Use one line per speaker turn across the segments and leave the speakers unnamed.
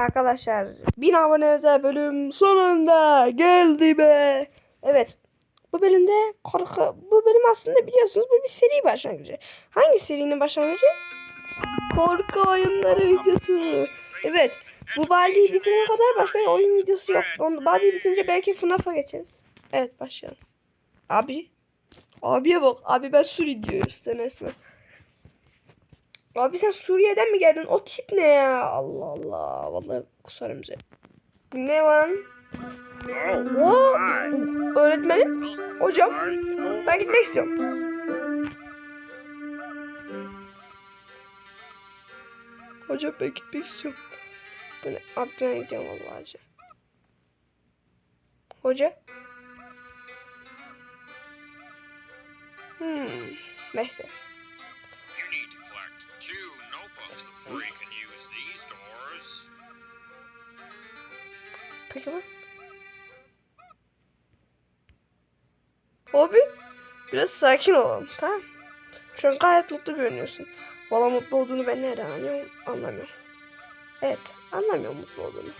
Arkadaşlar 1000 abone özel bölüm sonunda geldi be. Evet. Bu bölümde korku bu bölüm aslında biliyorsunuz bu bir seri başlangıcı. Hangi serinin başlangıcı? Korku oyunları videosu. Evet. Bu Bali'yi bitirene kadar başka oyun videosu yok. Onu Bali'yi bitince belki FNAF'a geçeriz. Evet başlayalım. Abi. Abiye bak. Abi ben Suri diyor üstten resmen. Abi sen Suriye'den mi geldin? O tip ne ya? Allah Allah. Vallahi kusarım seni. Ne lan? O öğretmenim. Hocam ben gitmek istiyorum. Hocam ben gitmek istiyorum. Ne? Abi ben gidiyorum vallahi. Hoca? Hmm. Neyse. Peki mi? Abi biraz sakin olalım tamam Şu an gayet mutlu görünüyorsun. Valla mutlu olduğunu ben nereden anlıyorum anlamıyorum. Evet anlamıyorum mutlu olduğunu.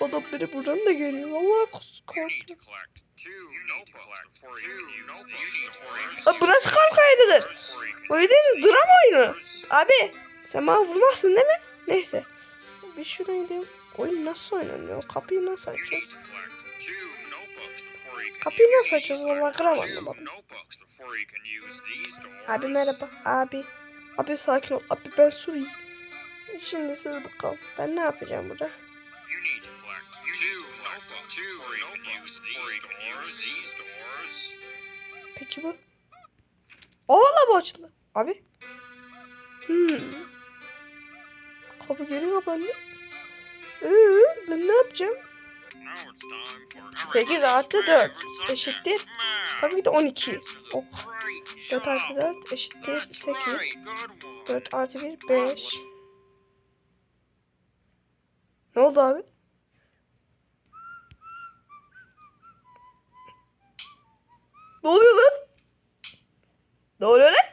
Adam beni buradan da görüyor. Vallahi kork-
You need to
korktum.
collect two notebooks before you can use these doors.
Abi bu nasıl korku oyunudur? Bu bildiğin drama oyunu. Abi sen bana vurmazsın değil mi? Neyse. Bir şuradan gidelim. Oyun nasıl oynanıyor? Kapıyı nasıl
can
Kapıyı nasıl. Vallahi gram
Two
anlamadım. Abi merhaba. Abi. Abi sakin ol. Abi ben Suri. Şimdi siz bakalım. Ben ne yapacağım burada? Peki bu? O valla bu açıldı. Abi. Hmm. Kapı geri kapandı. Ee, ben ne yapacağım?
Now it's time for
8 artı 4 eşittir. Tabii ki de 12. Ok. 4 artı 4 eşittir 8. 4 artı 1 5. Ne oldu abi? Ne oluyor lan? Ne oluyor lan?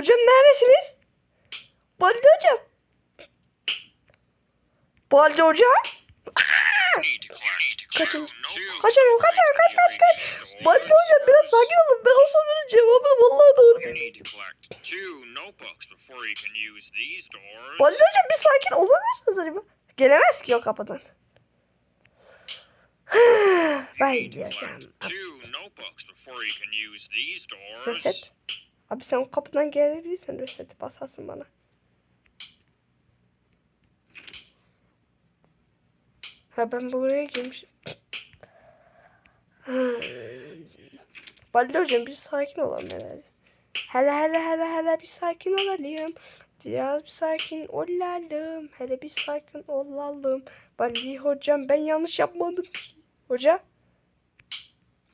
Hocam neredesiniz? Baldi hocam. Baldi hocam. Kaçın. Kaçamıyorum, kaçamıyorum, kaç, kaç, kaç. Baldi hocam biraz sakin olun. Ben o sorunun cevabını vallahi doğru. Baldi hocam bir sakin olur musunuz acaba? Gelemez ki o kapıdan. ben gideceğim. Reset. Abi sen kapıdan gelebilirsen reset basarsın bana. Ha ben buraya girmişim. Baldi hocam bir sakin olalım herhalde. Hele hele hele hele bir sakin olalım. Biraz bir sakin olalım. Hele bir sakin olalım. Baldi hocam ben yanlış yapmadım ki. Hoca?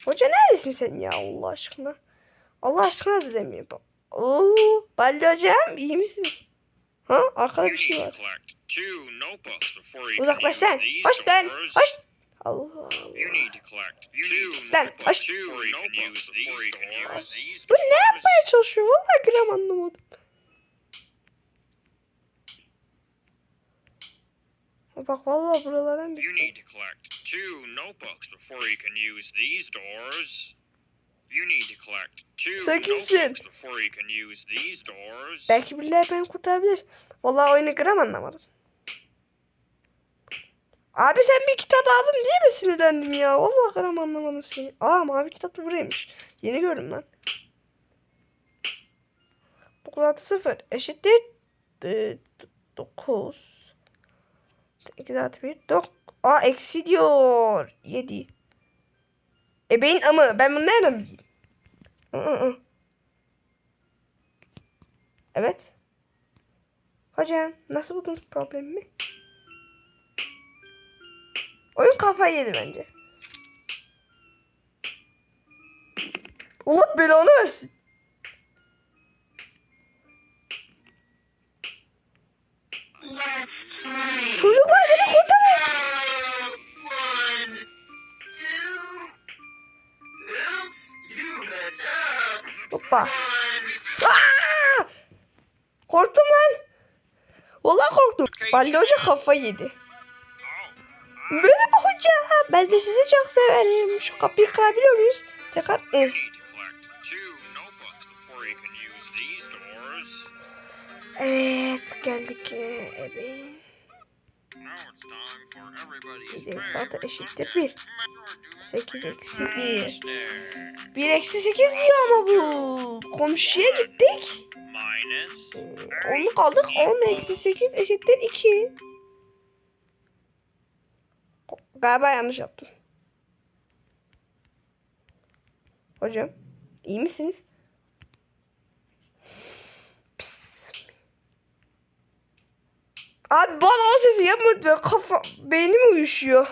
Hoca neredesin sen ya Allah aşkına? Allah aşkına da demiyor. bak. Oo, Baldi hocam iyi misiniz? Ha arkada bir şey var. Uzaklaş lan. Hoş lan.
doors.
Hoş. Allah Allah. Lan, hoş. Bu ne yapmaya çalışıyor? Vallahi gram anlamadım. Bak vallahi buralardan bir...
You need to collect two notebooks before you can use these doors. You need to collect two
Sen kimsin?
before you can use these doors.
Belki birileri beni kurtarabilir. Vallahi oyunu gram anlamadım. Abi sen bir kitap aldın diye mi sinirlendin ya? Vallahi gram anlamadım seni. Aa mavi kitap da buraymış. Yeni gördüm lan. 9 artı 0 eşittir 9. 8 artı 1 9. Aa eksi diyor. 7. E beyin ama ben bunu nereden bileyim? Evet. Hocam nasıl buldunuz problemimi? Oyun kafayı yedi bence. Allah belanı versin. Aa! Korktum lan. Vallahi korktum. Balli Hoca kafayı yedi. Merhaba hoca. Ben de sizi çok severim. Şu kapıyı kırabiliyor muyuz? Tekrar.
Doors.
Evet geldik. Evet.
Now it's time for everybody's
Bir de
favorite
zaten eşittir
subject,
bir.
memory
Sekiz eksi bir.
master.
Bir eksi sekiz diyor ama bu. Komşuya gittik. Ee, Onu kaldık. 10 eksi 8 eşittir 2. Galiba yanlış yaptım. Hocam iyi misiniz? Abi bana o sesi yapma lütfen. Kafa, beynim uyuşuyor.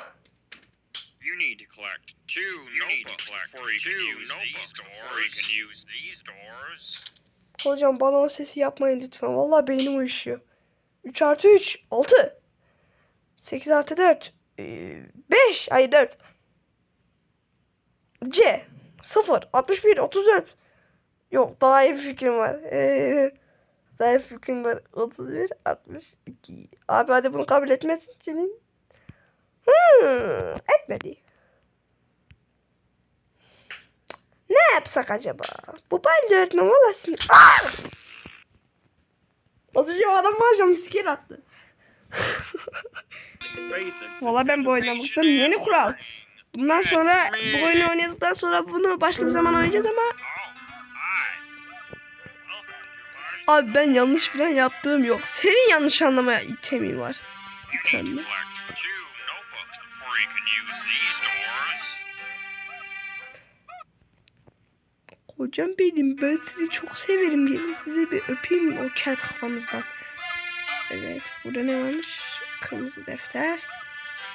You need to collect two notebooks before you can use these doors. You can use these doors.
Hocam bana o sesi yapmayın lütfen. Vallahi beynim uyuşuyor. 3 artı 3. 6. 8 artı 4. 5. Hayır 4. C. 0. 61. 34. Yok daha iyi bir fikrim var. Ee, bir fikrim var. 31. 62. Abi hadi bunu kabul etmesin senin. Hmm, etmedi. Ne yapsak acaba? Bu balde öğretmen valla sinir. Aa! Az önce adam var ya misker attı. Valla ben bu bıktım. Yeni kural. Bundan sonra bu oyunu oynadıktan sonra bunu başka bir zaman oynayacağız ama abi ben yanlış falan yaptığım yok. Senin yanlış anlamaya itemim var. İtem mi? Hocam benim ben sizi çok severim. Gelin size bir öpeyim o kel kafanızdan. Evet burada ne varmış? Kırmızı defter.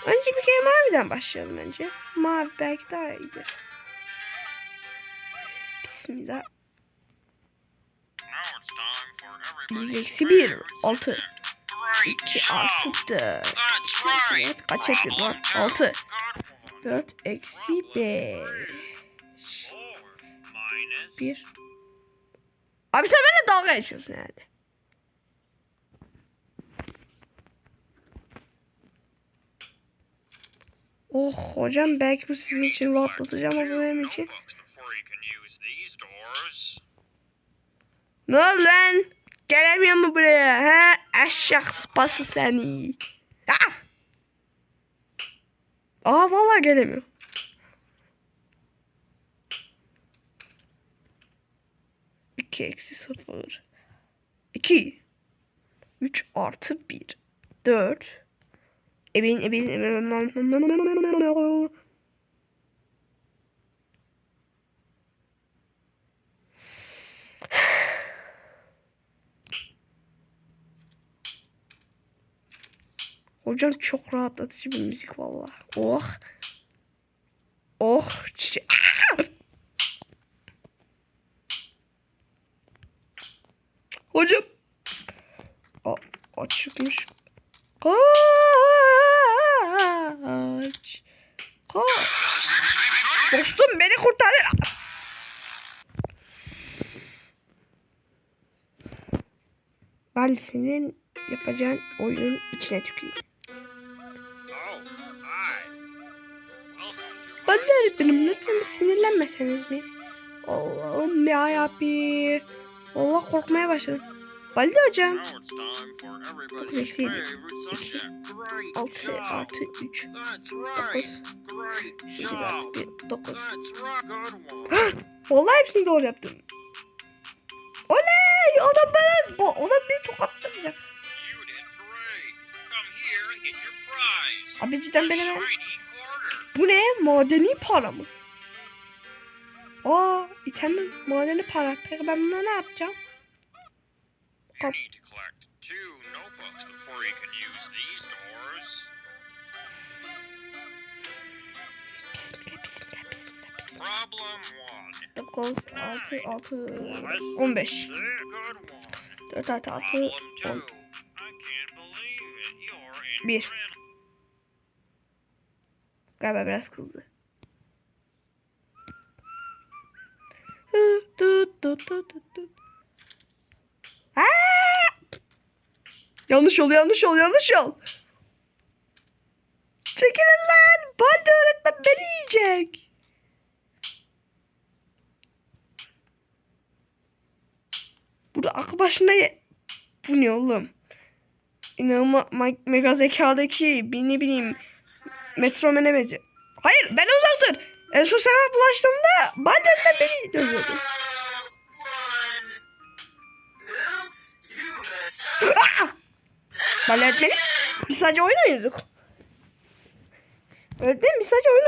Önce bir kere maviden başlayalım önce. Mavi belki daha iyidir. Bismillah.
1
eksi
1 6
2 artı 4 4 kaç yapıyor lan?
6
4 eksi 5 1 Abi sen benimle dalga geçiyorsun herhalde Oh hocam belki bu sizin için rahatlatacağım ama bu benim için. Ne lan? Gelemiyor mu buraya? He? Eşek sıpası seni. Ah! Aa vallahi gelemiyor. İki eksi sıfır. İki. Üç artı bir. Dört. Ebeğin ebeğin ebeğin. Hocam çok rahatlatıcı bir müzik valla. Oh. Oh. Çiçe-! Hocam. O, o çıkmış. Kaç. Kaç. Dostum beni kurtarır. Ben senin yapacağın oyunun içine tüküreyim. Öğretmenim lütfen bir sinirlenmeseniz mi? Allah'ım ya yapı. Allah korkmaya başladım. Baldi hocam.
Now it's time for
Dokuz
everybody's
eksi yedi.
favorite subject. Great
6
job.
artı 3.
That's
9.
right. Great
8
job.
artı 1. 9.
That's right. Good one.
Vallahi hepsini doğru yaptım. Oley! Adam bana bu- ona bir tokatlamayacak. Abi cidden beni ver. Bu ne? Madeni para mı? Aa, itemim madeni para. Peki ben bunları ne yapacağım? Kap Bismillah, bismillah, bismillah, bismillah. 9, 6,
6,
15. 4 artı 6, 10.
1.
Galiba biraz kızdı. Yanlış yol yanlış yol yanlış yol. Çekilin lan. Balde öğretmen beni yiyecek. Burada aklı başında ye- Bu ne oğlum? İnanılmaz ma- mega zekadaki ne bileyim metromene benziyor. Hayır ben uzak dur. En son sana bulaştığımda öğretmen beni dövüyordu. Balde öğretmenim biz sadece oyun oynadık. Öğretmenim biz sadece oyun